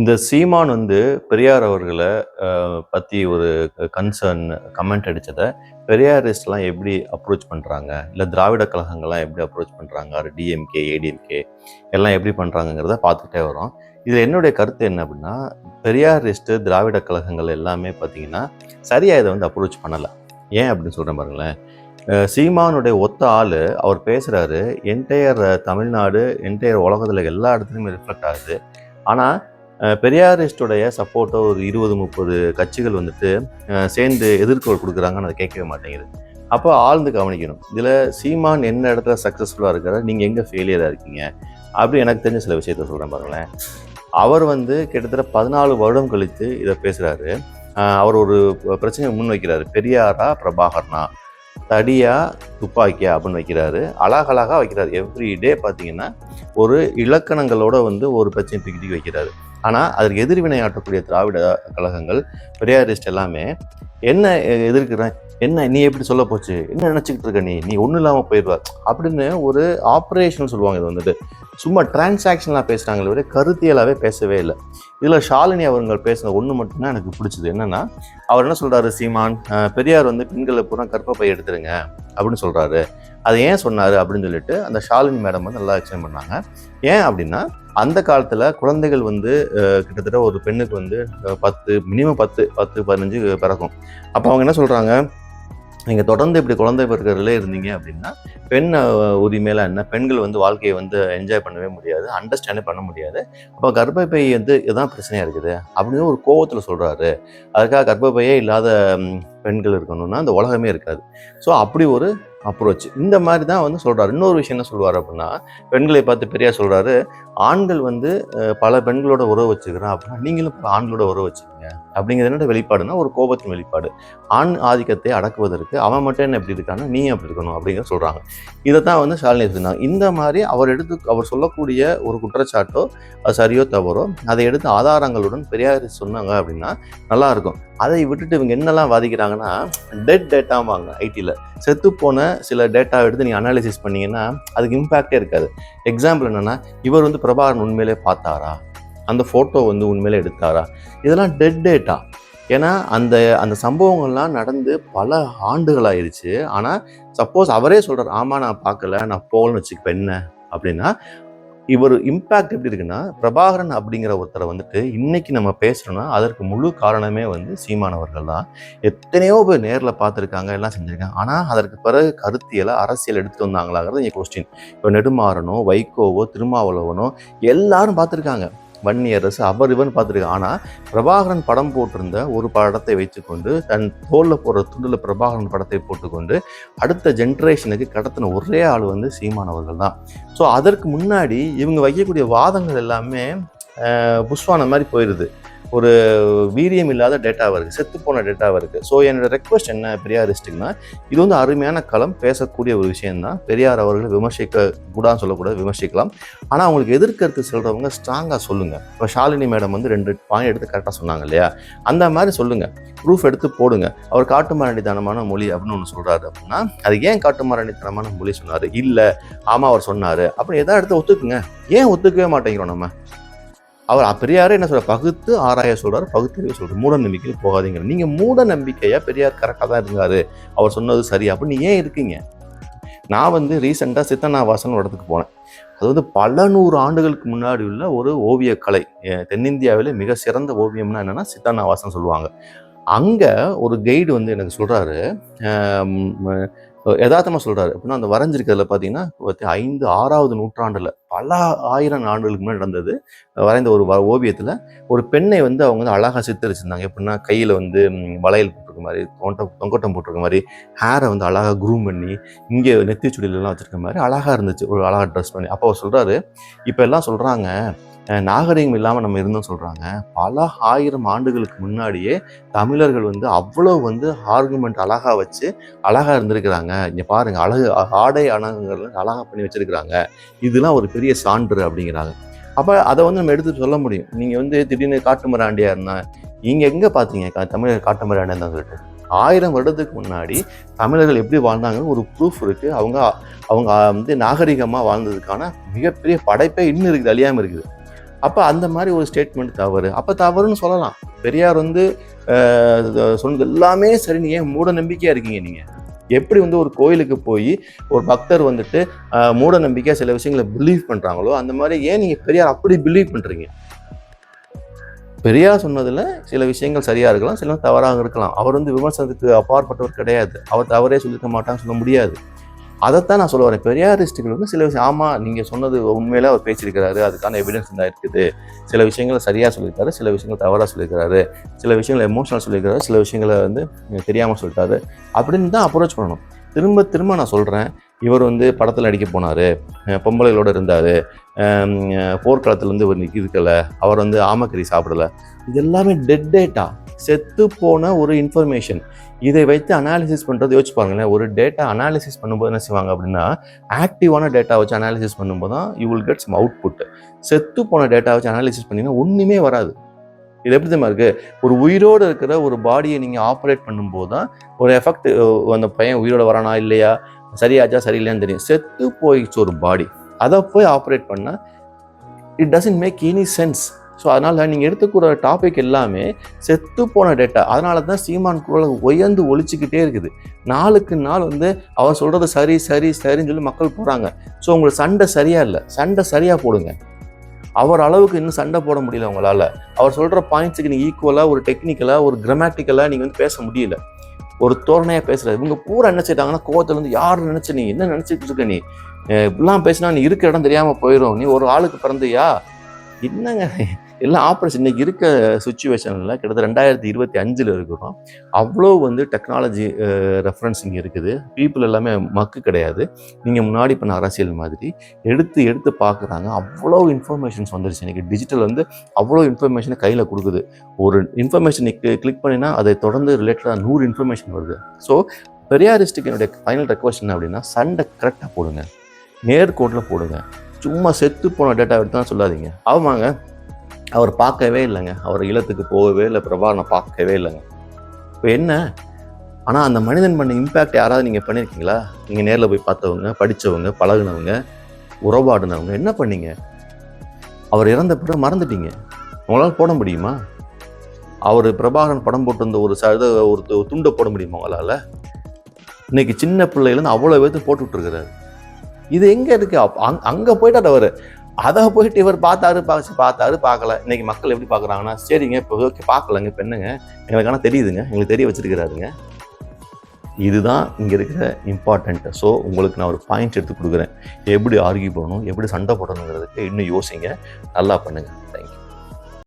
இந்த சீமான் வந்து பெரியார் அவர்களை பற்றி ஒரு கன்சர்ன் கமெண்ட் அடித்ததை பெரியாரிஸ்ட்லாம் எப்படி அப்ரோச் பண்ணுறாங்க இல்லை திராவிட கழகங்கள்லாம் எப்படி அப்ரோச் பண்ணுறாங்க ஒரு டிஎம்கே, ஏடிஎம்கே எல்லாம் எப்படி பண்ணுறாங்கங்கிறத பார்த்துட்டே வரோம். இதில் என்னுடைய கருத்து என்ன அப்படின்னா பெரியாரிஸ்ட்டு திராவிட கழகங்கள் எல்லாமே பார்த்தீங்கன்னா, சரியாக இதை வந்து அப்ரோச் பண்ணலை ஏன் அப்படின்னு சொல்கிறேன் பாருங்களேன். சீமானுடைய ஒத்த ஆள் அவர் பேசுகிறாரு என்டையர் தமிழ்நாடு, என்டையர் உலகத்தில் எல்லா இடத்துலையுமே ரிஃப்ளெக்ட் ஆகுது. ஆனால் பெரியாரிஸ்டுடைய பெரியாரிஸ்ட்டுடைய ஒரு 20, 30 கட்சிகள் வந்துட்டு சேர்ந்து எதிர்க்கோள் கொடுக்குறாங்கன்னு அதை கேட்கவே மாட்டேங்குது. அப்போ ஆழ்ந்து கவனிக்கணும். இதில் சீமான் என்ன இடத்துல சக்ஸஸ்ஃபுல்லாக இருக்கிறார் நீங்கள் எங்கே ஃபெயிலியராக இருக்கீங்க? அப்படி எனக்கு தெரிஞ்ச சில விஷயத்த சொல்கிறேன் பாருங்களேன். அவர் வந்து கிட்டத்தட்ட 14 வருடம் கழித்து இதை பேசுகிறாரு அவர் ஒரு பிரச்சனைய முன்வைக்கிறாரு. பெரியாரா? பிரபாகர்னா தடியா? துப்பாக்கியா? அப்படின்னு வைக்கிறாரு. அழகழகா வைக்கிறாரு. எவ்ரி டே பார்த்தீங்கன்னா, ஒரு இலக்கணங்களோட வந்து ஒரு பிரச்சனை தூக்கி தூக்கி வைக்கிறாரு. ஆனால் அதற்கு எதிர்வினையாற்றக்கூடிய திராவிட கழகங்கள், பெரியாரிஸ்ட் எல்லாமே என்ன எதிர்க்கிறேன், "என்ன நீ எப்படி சொல்ல போச்சு? என்ன நினச்சிக்கிட்டு இருக்க நீ? நீ ஒன்றும் இல்லாமல் போயிடுவார் அப்படின்னு ஒரு ஆப்ரேஷன் சொல்லுவாங்க இது வந்துட்டு. சும்மா டிரான்சாக்ஷனலா பேசுகிறாங்களே ஒழிய கருத்தியலாகவே பேசவே இல்லை இதில் ஷாலினி அவர்கள் பேசின ஒன்று மட்டும் தான் எனக்கு பிடிச்சது. என்னென்னா அவர் என்ன சொல்கிறாரு சீமான், பெரியார் வந்து பெண்களை பூரா கற்பப்பை எடுத்துருங்க அப்படின்னு சொல்கிறாரு அதை ஏன் சொன்னார் அப்படின்னு சொல்லிட்டு அந்த ஷாலினி மேடம் வந்து நல்லா எக்ஸ்பிளைன் பண்ணாங்க. ஏன் அப்படின்னா அந்த காலத்தில் குழந்தைகள் வந்து கிட்டத்தட்ட ஒரு பெண்ணுக்கு வந்து பத்து மினிமம் 10, 10, 15 பிறக்கும். அப்போ அவங்க என்ன சொல்கிறாங்க நீங்கள் தொடர்ந்து இப்படி குழந்தை பெறுக்கிறதுலே இருந்தீங்க அப்படின்னா பெண் உரிமையில என்ன? பெண்கள் வந்து வாழ்க்கையை வந்து என்ஜாய் பண்ணவே முடியாது. அண்டர்ஸ்டாண்டே பண்ண முடியாது. அப்போ கர்ப்பப்பை வந்து இதுதான் பிரச்சனையாக இருக்குது. அப்படின்னு ஒரு கோவத்தில் சொல்கிறாரு அதுக்காக கர்ப்பப்பையே இல்லாத பெண்கள் இருக்கணும்னா, இந்த உலகமே இருக்காது. ஸோ அப்படி ஒரு அப்ரோச். இந்த மாதிரி தான் வந்து சொல்கிறார் இன்னொரு விஷயம் என்ன சொல்லுவாரு அப்படின்னா பெண்களை பார்த்து பெரியா சொல்கிறாரு "ஆண்கள் வந்து பல பெண்களோட உறவு வச்சுக்கிறான் அப்படின்னா நீங்களும் பல ஆண்களோட உறவு வச்சு அப்படிங்கிறது என்னோட வெளிப்பாடுனா, ஒரு கோபத்தின் வெளிப்பாடு. ஆண் ஆதிக்கத்தை அடக்குவதற்கு அவன் மட்டும் என்ன எப்படி இருக்கான்னா, நீயும் அப்படி இருக்கணும் அப்படின்னு சொல்கிறாங்க இதை தான் வந்து ஷாலினி சொன்னாங்க. இந்த மாதிரி அவர் எடுத்து அவர் சொல்லக்கூடிய ஒரு குற்றச்சாட்டோ, அது சரியோ தவறோ, அதை எடுத்து ஆதாரங்களுடன் பெரியார் சொன்னாங்க அப்படின்னா நல்லாயிருக்கும் அதை விட்டுட்டு இவங்க என்னெல்லாம் வாதிக்கிறாங்கன்னா, டெட் டேட்டாம்பாங்க ஐடியில் செத்துப்போன சில டேட்டாவை எடுத்து நீங்கள் அனாலிசிஸ் பண்ணீங்கன்னா, அதுக்கு இம்பாக்ட்டே இருக்காது. எக்ஸாம்பிள் என்னென்னா இவர் வந்து பிரபாகரன் உண்மையிலே பார்த்தாரா? அந்த ஃபோட்டோ வந்து உண்மையில் எடுத்தாரா? இதெல்லாம் டெட் டேட்டா. ஏன்னா, அந்த அந்த சம்பவங்கள்லாம் நடந்து பல ஆண்டுகள் ஆனால் சப்போஸ் அவரே சொல்கிறார் "ஆமா நான் பார்க்கல. நான் போகலன்னு வச்சுக்க என்ன?" அப்படின்னா இவர் இம்பேக்ட் எப்படி இருக்குன்னா, பிரபாகரன் அப்படிங்கிற ஒருத்தரை வந்துட்டு இன்னைக்கு நம்ம பேசுகிறோன்னா அதற்கு முழு காரணமே வந்து சீமானவர்கள் தான். எத்தனையோ பேர் நேரில் பார்த்துருக்காங்க, எல்லாம் செஞ்சுருக்காங்க ஆனால் அதற்கு பிறகு கருத்தியலை அரசியல் எடுத்து வந்தாங்களாங்கிறது இங்க கொஸ்டின். இப்போ நெடுமாறனோ, வைகோவோ, திருமாவளவனோ எல்லாரும் பார்த்துருக்காங்க. வன்னியரசு அவர் இவன் பார்த்துருக்கேன் ஆனால் பிரபாகரன் படம் போட்டிருந்த ஒரு படத்தை வைத்துக்கொண்டு, தன் தோலில் போடுற துண்டில் பிரபாகரன் படத்தை போட்டுக்கொண்டு, அடுத்த ஜென்ரேஷனுக்கு கடத்தின ஒரே ஆள் வந்து சீமானவர்கள் தான். ஸோ அதற்கு முன்னாடி இவங்க வைக்கக்கூடிய வாதங்கள் எல்லாமே புஷ்வான மாதிரி போயிடுது ஒரு வீரியம் இல்லாத டேட்டாவா இருக்குது செத்துப்போன டேட்டாவாக இருக்குது ஸோ என்னோட ரெக்வெஸ்ட் என்ன பெரியாரிஸ்ட்டுக்குன்னா, இது வந்து அருமையான களம். பேசக்கூடிய ஒரு விஷயம் தான். பெரியார் அவர்களை விமர்சிக்க கூடாதுன்னு சொல்லக்கூடாது. விமர்சிக்கலாம். ஆனால் அவங்களுக்கு எதிர்கருத்து சொல்கிறவங்க ஸ்ட்ராங்காக சொல்லுங்கள் இப்போ ஷாலினி மேடம் வந்து ரெண்டு பாயிண்ட் எடுத்து கரெக்டாக சொன்னாங்க இல்லையா? அந்த மாதிரி சொல்லுங்கள் ப்ரூஃப் எடுத்து போடுங்க. அவர் காட்டுமாரணித்தனமான மொழி அப்படின்னு ஒன்று சொல்கிறாரு அப்படின்னா அது ஏன் காட்டுமாரணித்தனமான மொழி சொன்னார் இல்லை ஆமாம் அவர் சொன்னார் அப்படி எதாவது எடுத்து ஒத்துக்குங்க. ஏன் ஒத்துக்கவே மாட்டேங்கிறோம் நம்ம? அவர் பெரியாரே என்ன சொல்ற பகுத்து ஆராய சொல்றாரு. பகுத்தறிவு சொல்றாரு. மூட நம்பிக்கையில் போகாதீங்கன்னு. நீங்க மூட நம்பிக்கையா பெரியார் கரெக்டாக தான் இருந்தாரு. அவர் சொன்னது சரி அப்படின்னு ஏன் இருக்கீங்க? நான் வந்து ரீசெண்டாக சித்தனாவாசன் இடத்துக்கு போனேன். அது வந்து பல நூறு ஆண்டுகளுக்கு முன்னாடி உள்ள ஒரு ஓவியக் கலை. மிக சிறந்த ஓவியம்னா என்னன்னா, சித்தனாவாசன் சொல்லுவாங்க. அங்கே ஒரு கைடு வந்து எனக்கு சொல்கிறாரு யதார்த்தமாக சொல்கிறாரு அப்படின்னா அந்த வரைஞ்சிருக்கிறதுல பார்த்தீங்கன்னா, ஐந்து ஆறாவது நூற்றாண்டில் பல ஆயிரம் ஆண்டுகளுக்கு முன்னாடி நடந்தது. வரைந்த ஒரு வ ஒரு பெண்ணை வந்து அவங்க வந்து அழகாக சித்தரிச்சிருந்தாங்க. எப்படின்னா கையில் வந்து வளையல் போட்டிருக்க மாதிரி தொண்டம் தொங்கோட்டம் போட்டிருக்க மாதிரி ஹேரை வந்து அழகாக க்ரூம் பண்ணி, இங்க நெத்திச்சுடிலலாம் வச்சுருக்க மாதிரி அழகாக இருந்துச்சு. ஒரு அழகா ட்ரெஸ் பண்ணி. அப்போ அவர் சொல்கிறாரு இப்போ எல்லாம் சொல்கிறாங்க நாகரிகம் இல்லாமல் நம்ம இருந்தோம் சொல்கிறாங்க பல ஆயிரம் ஆண்டுகளுக்கு முன்னாடியே தமிழர்கள் வந்து அவ்வளோ வந்து ஆர்குமெண்ட் அழகாக வச்சு, அழகாக இருந்திருக்கிறாங்க. இங்கே பாருங்கள் அழகு ஆடை அணகுகள் அழகாக பண்ணி வச்சிருக்கிறாங்க. இதெல்லாம் ஒரு பெரிய பெரிய சான்று" அப்படிங்கிறாங்க அப்போ அதை வந்து நம்ம எடுத்து சொல்ல முடியும். நீங்கள் வந்து திடீர்னு காட்டுமிராண்டியா இருந்தால் நீங்கள் எங்கே பார்த்தீங்க தமிழர் காட்டுமிராண்டியா இருந்தான்னு சொல்லிட்டு? ஆயிரம் வருடத்துக்கு முன்னாடி தமிழர்கள் எப்படி வாழ்ந்தாங்கன்னு ஒரு ப்ரூஃப் இருக்கு. அவங்க அவங்க வந்து நாகரிகமாக வாழ்ந்ததுக்கான மிகப்பெரிய படைப்பே இன்னும் இருக்குது. அழியாமல் இருக்குது. அப்போ அந்த மாதிரி ஒரு ஸ்டேட்மெண்ட் தவறு அப்போ தவறுன்னு சொல்லலாம் பெரியார் வந்து சொன்னது எல்லாமே சரி நீங்கள் ஏன் மூட நம்பிக்கையாக இருக்கீங்க நீங்கள் எப்படி வந்து ஒரு கோயிலுக்கு போய் ஒரு பக்தர் வந்துட்டு மூட நம்பிக்கையாக சில விஷயங்களை பிலீவ் பண்ணுறாங்களோ அந்த மாதிரி ஏன் நீங்கள் பெரியார் அப்படி பிலீவ் பண்ணுறீங்க பெரியார் சொன்னதில் சில விஷயங்கள் சரியாக இருக்கலாம் சில தவறாக இருக்கலாம். அவர் வந்து விமர்சனத்துக்கு அப்பாற்பட்டவர் கிடையாது. அவர் தவறே சொல்லிக்க மாட்டான்னு சொல்ல முடியாது. அதைத்தான் நான் சொல்ல வரேன். பெரியாரிஸ்டுகள் வந்து சில விஷயம் ஆமாம் நீங்கள் சொன்னது உண்மையில அவர் பேசியிருக்கிறாரு அதுக்கான எவிடன்ஸ் தான் இருக்குது சில விஷயங்களை சரியாக சொல்லியிருக்காரு சில விஷயங்கள் தவறாக சொல்லியிருக்காரு சில விஷயங்களை எமோஷனல் சொல்லியிருக்காரு சில விஷயங்களை வந்து தெரியாமல் சொல்லிட்டாரு. அப்படின்னு தான் அப்ரோச் பண்ணணும். திரும்ப திரும்ப நான் சொல்கிறேன் இவர் வந்து படத்தில் நடிக்க போனார் பொம்பளைகளோட இருந்தார் போர்க்களத்துலேருந்து இவர் இருக்கல அவர் வந்து ஆமக்கறி சாப்பிடல. இது எல்லாமே டெட் டேட்டா செத்து போன ஒரு இன்ஃபர்மேஷன் இதை வைத்து அனாலிசிஸ் பண்ணுறது யோசிச்சு பாருங்களேன். ஒரு டேட்டா அனாலிசிஸ் பண்ணும்போது என்ன செய்வாங்க அப்படின்னா ஆக்டிவான டேட்டா வச்சு அனாலிசிஸ் பண்ணும்போது தான் you will get some output செத்து போன டேட்டா வச்சு அனாலிசிஸ் பண்ணிங்கன்னா ஒன்றுமே வராது. இது எப்படி தெரியுமா இருக்குது ஒரு உயிரோடு இருக்கிற ஒரு பாடியை நீங்கள் ஆப்ரேட் பண்ணும்போது தான் ஒரு எஃபெக்ட் அந்த பையன் உயிரோட வரானா இல்லையா? சரியாச்சா சரியில்லையான்னு தெரியும். செத்து போயிடுச்சு ஒரு பாடி அதை போய் ஆப்ரேட் பண்ணால் it doesn't make any sense so அதனால் நீங்கள் எடுத்துக்கிற டாபிக் எல்லாமே செத்து போன டேட்டா அதனால தான் சீமான் குரல் உயர்ந்து ஒழிச்சிக்கிட்டே இருக்குது. நாளுக்கு நாள் வந்து அவர் சொல்கிறது சரி சரி சரின்னு சொல்லி மக்கள் போகிறாங்க ஸோ உங்களுக்கு சண்டை சரியாக இல்லை. சண்டை சரியாக போடுங்க. அவர் அளவுக்கு இன்னும் சண்டை போட முடியல உங்களால். அவர் சொல்கிற பாயிண்ட்ஸுக்கு நீங்கள் ஈக்குவலாக ஒரு டெக்னிக்கலாக ஒரு கிராமட்டிக்கலாக நீங்கள் வந்து பேச முடியல. ஒரு தோரணையாக பேசுகிறது இவங்க பூரா என்ன செய்றாங்கன்னா கோவத்துல இருந்து யார் நினச்சி நீ என்ன நினச்சிட்டு இருக்க நீ? இப்படிலாம் பேசினா நீ இருக்கிற இடம் தெரியாமல் போயிடும் நீ ஒரு ஆளுக்கு பிறந்தியா? என்னங்க? எல்லாம் ஆப்ரேஷன் இன்னைக்கு இருக்க சுச்சுவேஷனில் கிட்டத்தட்ட ரெண்டாயிரத்தி இருபத்தி அஞ்சில் இருக்கிறோம். அவ்வளோ வந்து டெக்னாலஜி ரெஃபரன்ஸ் இங்கே இருக்குது. பீப்புள் எல்லாமே மக்கு கிடையாது. நீங்கள் முன்னாடி பண்ண அரசியல் மாதிரி எடுத்து எடுத்து பார்க்குறாங்க அவ்வளோ இன்ஃபர்மேஷன்ஸ் வந்துருச்சு. இன்றைக்கி டிஜிட்டல் வந்து அவ்வளோ இன்ஃபர்மேஷனை கையில் கொடுக்குது. ஒரு இன்ஃபர்மேஷன் கிளிக் பண்ணினா அதை தொடர்ந்து ரிலேட்டடாக நூறு இன்ஃபர்மேஷன் வருது. ஸோ பெரியாரிஸ்டுக்கு என்னுடைய ஃபைனல் ரெக்வஸ்ட் என்ன அப்படின்னா சண்டை கரெக்டாக போடுங்க. நேர்கோட்டில் போடுங்க. சும்மா செத்து போன டேட்டா எடுத்து தான் சொல்லாதீங்க. ஆமாங்க. அவர் பார்க்கவே இல்லைங்க. அவர் இல்லத்துக்கு போகவே இல்லை பிரபாகரனை பார்க்கவே இல்லைங்க. இப்போ என்ன? ஆனால் அந்த மனிதன் பண்ண இம்பேக்ட் யாராவது நீங்கள் பண்ணியிருக்கீங்களா நீங்கள் நேரில் போய் பார்த்தவங்க படித்தவங்க பழகுனவங்க உறவாடினவங்க என்ன பண்ணீங்க? அவர் இறந்த பிறகு மறந்துட்டீங்க. உங்களால் போட முடியுமா? அவர் பிரபாகரன் படம் போட்டிருந்த ஒரு ச இதை ஒரு து- துண்டை போட முடியுமா உங்களால்? இன்னைக்கு சின்ன பிள்ளையிலேருந்து அவ்வளோ பேர்த்து போட்டுட்ருக்கிறாரு இது எங்கே இருக்கு? அப்- அங்க அங்கே போயிட்டார் அவர். அதை போயிட்டு இவர் பார்த்தாரு பார்த்து பார்த்தாரு பார்க்கல. இன்னைக்கு மக்கள் எப்படி பார்க்குறாங்கன்னா சரிங்க இப்போ ஓகே பார்க்கலங்க இப்போ என்னங்க? எங்களுக்கு ஆனால் தெரியுதுங்க எங்களுக்கு தெரிய வச்சிருக்கிறாருங்க. இதுதான் இங்கே இருக்கிற இம்பார்ட்டண்ட்டு ஸோ உங்களுக்கு நான் ஒரு பாயிண்ட் எடுத்து கொடுக்குறேன். எப்படி ஆர்கியூ பண்ணணும் எப்படி சண்டை போடணுங்கிறதுக்கு இன்னும் யோசிங்க. நல்லா பண்ணுங்கள் தேங்க்யூ